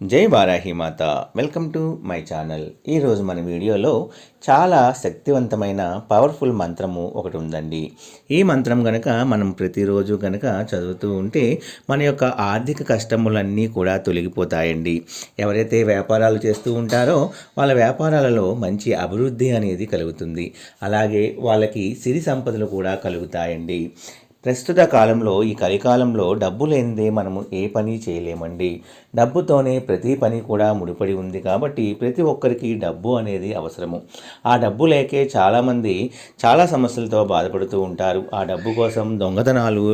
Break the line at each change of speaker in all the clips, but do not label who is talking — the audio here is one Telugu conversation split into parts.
జై వారాహి మాత. Welcome to my channel. ఈరోజు మన వీడియోలో చాలా శక్తివంతమైన పవర్ఫుల్ మంత్రము ఒకటి ఉందండి. ఈ మంత్రం గనక మనం ప్రతిరోజు గనక చదువుతూ ఉంటే మన యొక్క ఆర్థిక కష్టములన్నీ కూడా తొలగిపోతాయండి. ఎవరైతే వ్యాపారాలు చేస్తూ ఉంటారో వాళ్ళ వ్యాపారాలలో మంచి అభివృద్ధి అనేది కలుగుతుంది. అలాగే వాళ్ళకి సిరి సంపదలు కూడా కలుగుతాయండి. ప్రస్తుత కాలంలో ఈ కలికాలంలో డబ్బు లేనిదే మనము ఏ పని చేయలేమండి. డబ్బుతోనే ప్రతి పని కూడా ముడిపడి ఉంది కాబట్టి ప్రతి ఒక్కరికి డబ్బు అనేది అవసరము. ఆ డబ్బు లేకే చాలామంది చాలా సమస్యలతో బాధపడుతూ ఉంటారు. ఆ డబ్బు కోసం దొంగతనాలు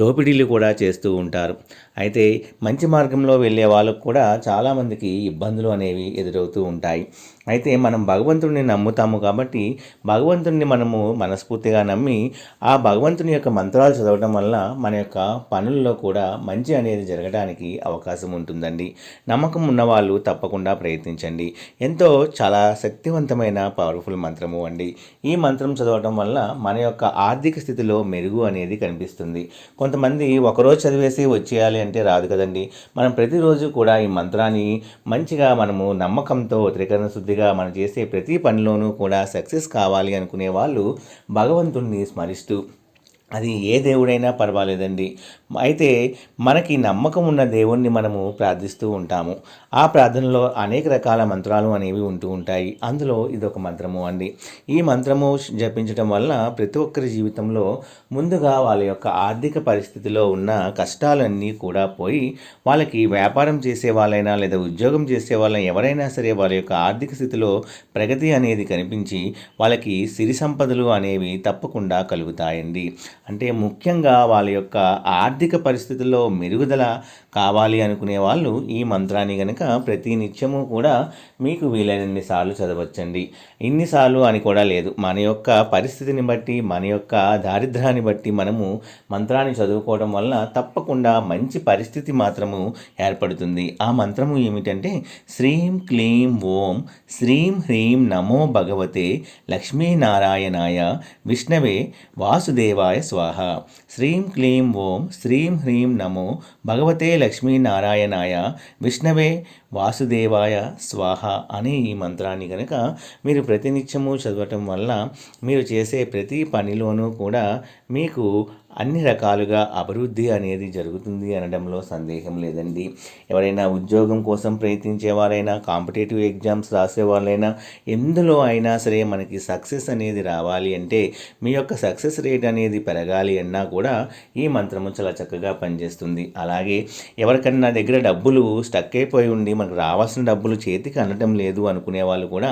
దోపిడీలు కూడా చేస్తూ ఉంటారు. అయితే మంచి మార్గంలో వెళ్ళే వాళ్ళకు కూడా చాలామందికి ఇబ్బందులు అనేవి ఎదురవుతూ ఉంటాయి. అయితే మనం భగవంతుడిని నమ్ముతాము కాబట్టి భగవంతుడిని మనము మనస్ఫూర్తిగా నమ్మి ఆ భగవంతుని యొక్క మంత్రాలు చదవడం వల్ల మన యొక్క పనుల్లో కూడా మంచి అనేది జరగడానికి అవకాశం ఉంటుంది. ఉంటుందండి నమ్మకం ఉన్నవాళ్ళు తప్పకుండా ప్రయత్నించండి. ఎంతో చాలా శక్తివంతమైన పవర్ఫుల్ మంత్రము అండి. ఈ మంత్రం చదవటం వల్ల మన యొక్క ఆర్థిక స్థితిలో మెరుగు అనేది కనిపిస్తుంది. కొంతమంది ఒకరోజు చదివేసి వచ్చేయాలి అంటే రాదు కదండి. మనం ప్రతిరోజు కూడా ఈ మంత్రాన్ని మంచిగా మనము నమ్మకంతో త్రికరణ శుద్ధిగా మనం చేసే ప్రతి పనిలోనూ కూడా సక్సెస్ కావాలి అనుకునే వాళ్ళు భగవంతుణ్ణి స్మరిస్తూ అది ఏ దేవుడైనా పర్వాలేదండి. అయితే మనకి నమ్మకం ఉన్న దేవుణ్ణి మనము ప్రార్థిస్తూ ఉంటాము. ఆ ప్రార్థనలో అనేక రకాల మంత్రాలు అనేవి ఉంటూ ఉంటాయి. అందులో ఇదొక మంత్రము అండి. ఈ మంత్రము జపించడం వల్ల ప్రతి ఒక్కరి జీవితంలో ముందుగా వాళ్ళ యొక్క ఆర్థిక పరిస్థితిలో ఉన్న కష్టాలన్నీ కూడా పోయి వాళ్ళకి వ్యాపారం చేసే వాళ్ళైనా లేదా ఉద్యోగం చేసే వాళ్ళైనా ఎవరైనా సరే వాళ్ళ యొక్క ఆర్థిక స్థితిలో ప్రగతి అనేది కనిపించి వాళ్ళకి సిరి సంపదలు అనేవి తప్పకుండా కలుగుతాయండి. అంటే ముఖ్యంగా వాళ్ళ యొక్క ఆర్థిక పరిస్థితుల్లో మెరుగుదల కావాలి అనుకునే వాళ్ళు ఈ మంత్రాన్ని కనుక ప్రతి నిత్యము కూడా మీకు వీలైనన్ని సార్లు చదవచ్చండి. ఇన్నిసార్లు అని కూడా లేదు. మన యొక్క పరిస్థితిని బట్టి మన యొక్క దారిద్ర్యాన్ని బట్టి మనము మంత్రాన్ని చదువుకోవడం వల్ల తప్పకుండా మంచి పరిస్థితి మాత్రము ఏర్పడుతుంది. ఆ మంత్రము ఏమిటంటే శ్రీం క్లీం ఓం శ్రీం హ్రీం నమో భగవతే లక్ష్మీనారాయణాయ విష్ణవే వాసుదేవాయ స్వాహ శ్రీం క్లీం ఓం శ్రీం హ్రీం నమో భగవతే లక్ష్మీనారాయణాయ విష్ణవే వాసుదేవాయ స్వాహ అనే ఈ మంత్రాన్ని కనుక మీరు ప్రతినిత్యము చదవటం వల్ల మీరు చేసే ప్రతి పనిలోనూ కూడా మీకు అన్ని రకాలుగా అభివృద్ధి అనేది జరుగుతుంది అనడంలో సందేహం లేదండి. ఎవరైనా ఉద్యోగం కోసం ప్రయత్నించేవారైనా కాంపిటేటివ్ ఎగ్జామ్స్ రాసేవాళ్ళైనా ఎందులో అయినా సరే మనకి సక్సెస్ అనేది రావాలి అంటే మీ యొక్క సక్సెస్ రేట్ అనేది పెరగాలి అన్నా కూడా ఈ మంత్రము చాలా చక్కగా పనిచేస్తుంది. అలాగే ఎవరికన్నా దగ్గర డబ్బులు స్టక్ అయిపోయి ఉండి మనకు రావాల్సిన డబ్బులు చేతికి అందటం లేదు అనుకునే వాళ్ళు కూడా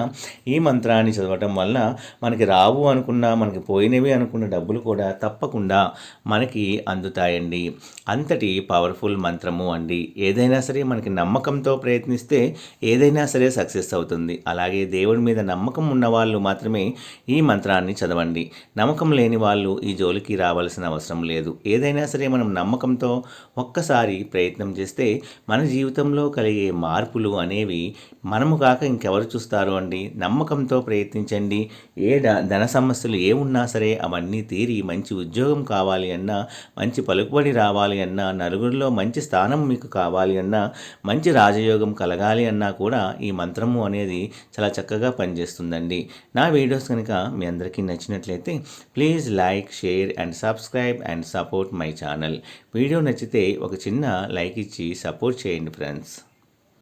ఈ మంత్రాన్ని చదవటం వల్ల మనకి రావు అనుకున్న మనకి పోయినవి అనుకున్న డబ్బులు కూడా తప్పకుండా మనకి అందుతాయండి. అంతటి పవర్ఫుల్ మంత్రము అండి. ఏదైనా సరే మనకి నమ్మకంతో ప్రయత్నిస్తే ఏదైనా సరే సక్సెస్ అవుతుంది. అలాగే దేవుడి మీద నమ్మకం ఉన్న వాళ్ళు మాత్రమే ఈ మంత్రాన్ని చదవండి. నమ్మకం లేని వాళ్ళు ఈ జోలికి రావాల్సిన అవసరం లేదు. ఏదైనా సరే మనం నమ్మకంతో ఒక్కసారి ప్రయత్నం చేస్తే మన జీవితంలో కలిగే మార్పులు అనేవి మనము కాక ఇంకెవరు చూస్తారు అండి? నమ్మకంతో ప్రయత్నించండి. ఏ ధన సమస్యలు ఏమున్నా సరే అవన్నీ తీరి మంచి ఉద్యోగం కావాలి అన్నా మంచి పలుకుబడి రావాలి అన్నా నలుగురిలో మంచి స్థానం మీకు కావాలి అన్నా మంచి రాజయోగం కలగాలి అన్నా కూడా ఈ మంత్రము అనేది చాలా చక్కగా పనిచేస్తుందండి. నా వీడియోస్ కనుక మీ అందరికీ నచ్చినట్లయితే please like share and subscribe and support my channel. Video నచ్చితే ఒక చిన్న లైక్ ఇచ్చి సపోర్ట్ చేయండి ఫ్రెండ్స్.